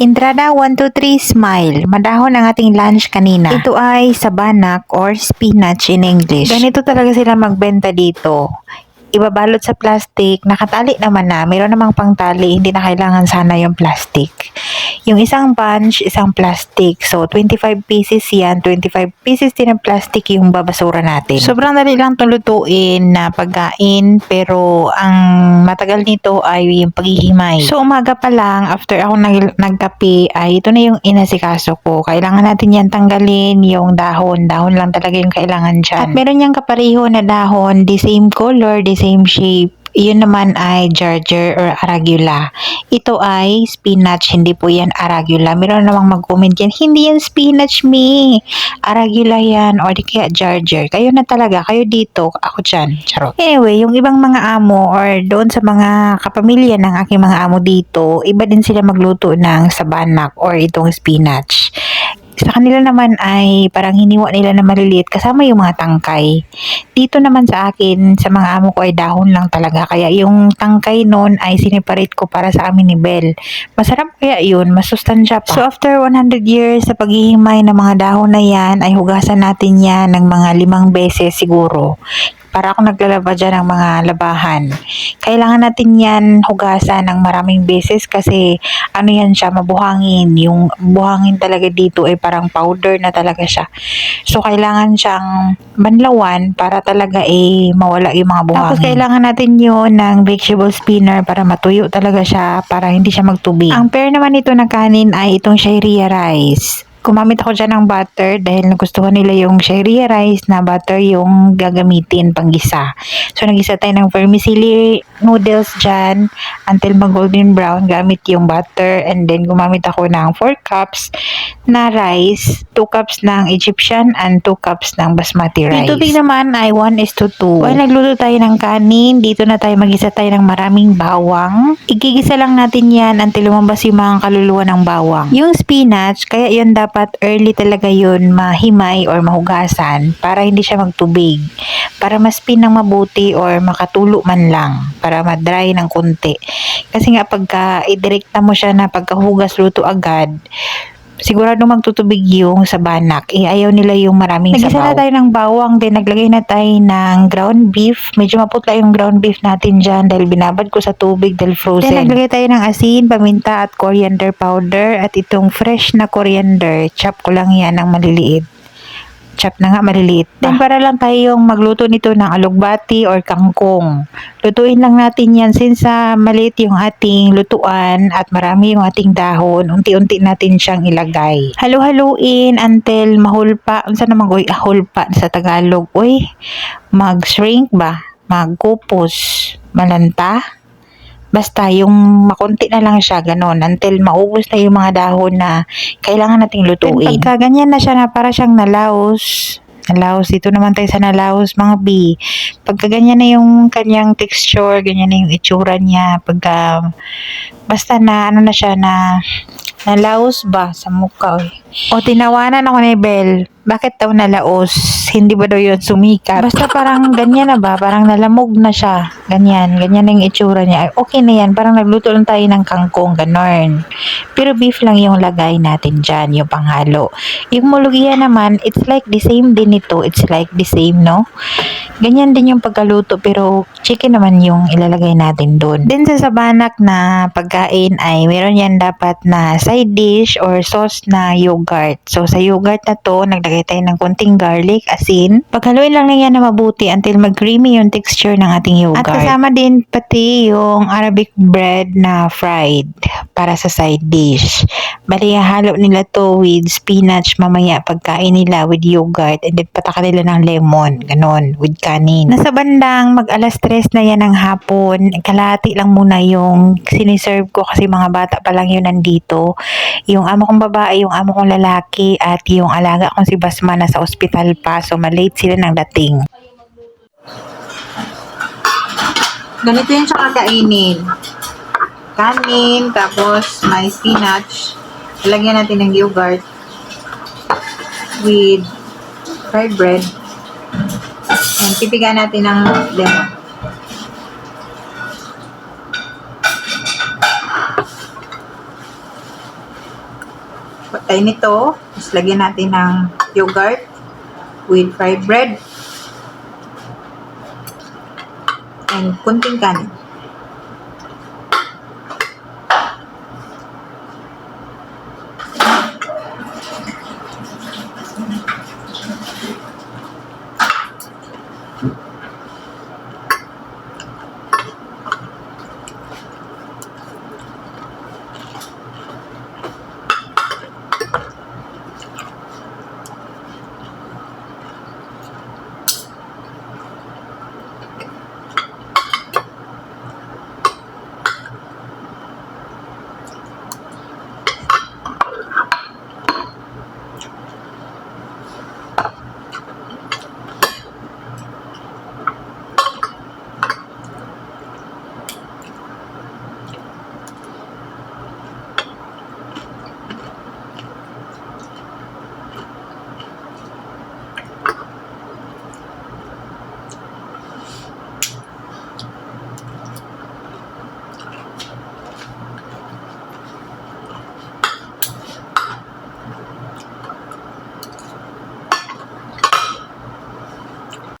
Entrada 1, 2, 3, smile. Madahon ang ating lunch kanina. Ito ay sabanak or spinach in English. Ganito talaga sila magbenta dito. Ibabalot sa plastic, nakatali naman na. Meron namang pangtali, hindi na kailangan sana yung plastic. Yung isang bunch, isang plastic. So, 25 pieces yan. 25 pieces din ng plastic yung babasura natin. Sobrang dali lang itong lutuin na pagkain, pero ang matagal nito ay yung paghihimay. So, umaga pa lang, after ako nag nagkape, ay ito na yung inasikaso ko. Kailangan natin yan tanggalin yung dahon. Dahon lang talaga yung kailangan dyan. At meron niyang kapareho na dahon, the same color, the same shape. Yun naman ay Jarger or Arugula. Ito ay spinach, hindi po yan Arugula. Meron namang mag-comment yan, hindi yan spinach, me. Arugula yan, or di kaya Jarger. Kayo na talaga, kayo dito, ako dyan. Charot. Anyway, yung ibang mga amo or doon sa mga kapamilya ng aking mga amo dito, iba din sila magluto ng sabanak or itong spinach. Sa kanila naman ay parang hiniwa nila na maliliit kasama yung mga tangkay. Dito naman sa akin, sa mga amo ko ay dahon lang talaga. Kaya yung tangkay noon ay siniparate ko para sa amin ni Bel. Masarap kaya yun, masustansya pa. So after 100 years sa paghihimay ng mga dahon na yan, ay hugasan natin yan ng mga limang beses siguro para ako naglalaba dyan ng mga labahan. Kailangan natin yan hugasan ng maraming beses kasi ano yan siya, mabuhangin. Yung buhangin talaga dito ay parang powder na talaga siya. So, kailangan siyang banlawan para talaga eh mawala yung mga buhangin. Tapos, kailangan natin yun ng vegetable spinner para matuyo talaga siya para hindi siya magtubig. Ang pair naman nito na kanin ay itong shayria rice gumamit ako dyan ng butter dahil nagustuhan nila yung shayria rice na butter yung gagamitin pang gisa. So, nagisa tayo ng vermicelli noodles dyan until mag-golden brown gamit yung butter and then gumamit ako ng 4 cups na rice, 2 cups ng Egyptian and 2 cups ng basmati rice. Yung tubig naman ay 1 is to 2. While nagluto tayo ng kanin, dito na tayo magisa tayo ng maraming bawang. Igigisa lang natin yan until lumabas yung mga kaluluwa ng bawang. Yung spinach, kaya yun dapat early talaga yun mahimay or mahugasan para hindi siya magtubig. Para maspin ng mabuti or makatulo man lang. Para madry ng konti. Kasi nga pagka idirekta mo siya na pagkahugas luto agad, sigurado magtutubig yung sa banak. Eh, ayaw nila yung maraming Nagisa sabaw. na tayo ng bawang, then naglagay na tayo ng ground beef. Medyo maputla yung ground beef natin dyan dahil binabad ko sa tubig dahil frozen. Then naglagay tayo ng asin, paminta at coriander powder at itong fresh na coriander. Chop ko lang yan ng maliliit chop na nga maliliit pa. Then para lang tayong magluto nito ng alugbati or kangkong. Lutuin lang natin yan since uh, maliit yung ating lutuan at marami yung ating dahon. Unti-unti natin siyang ilagay. Halu-haluin until mahulpa. Unsa naman goy ahulpa sa Tagalog? Uy, mag-shrink ba? Magkupos? Malanta? Basta yung makunti na lang siya, ganun, until maubos na yung mga dahon na kailangan nating lutuin. Then pagka ganyan na siya na para siyang nalaos, nalaos, dito naman tayo sa nalaos mga B. Pagka ganyan na yung kanyang texture, ganyan na yung itsura niya, pagka basta na ano na siya na nalaos ba sa mukha eh. O tinawanan ako ni Bel, bakit daw nalaos? Hindi ba daw yun sumikat? Basta parang ganyan na ba? Parang nalamog na siya. Ganyan. Ganyan na yung itsura niya. Ay, okay na yan. Parang nagluto lang tayo ng kangkong. Ganon. Pero beef lang yung lagay natin dyan. Yung panghalo. Yung mulugiya naman, it's like the same din ito. It's like the same, no? Ganyan din yung pagkaluto. Pero chicken naman yung ilalagay natin doon. Then sa sabanak na pagkain ay meron yan dapat na side dish or sauce na yogurt. So sa yogurt na to, naglagay tayo ng konting garlic, asin. Paghaluin lang na yan na mabuti until mag-creamy yung texture ng ating yogurt. At kasama din pati yung Arabic bread na fried para sa side dish. Bali, halo nila to with spinach mamaya pagkain nila with yogurt and then pataka nila ng lemon. Ganon, with kanin. Nasa bandang mag alas 3 na yan ng hapon. Kalahati lang muna yung siniserve ko kasi mga bata pa lang yun nandito. Yung amo kong babae, yung amo lalaki at yung alaga kong si Basma nasa ospital pa. So, malate sila ng dating. Ganito yung siya kakainin. Kanin, tapos may spinach. Lagyan natin ng yogurt with fried bread. And pipigan natin ng lemon. Patay nito. Tapos lagyan natin ng yogurt with fried bread and kunting kanin.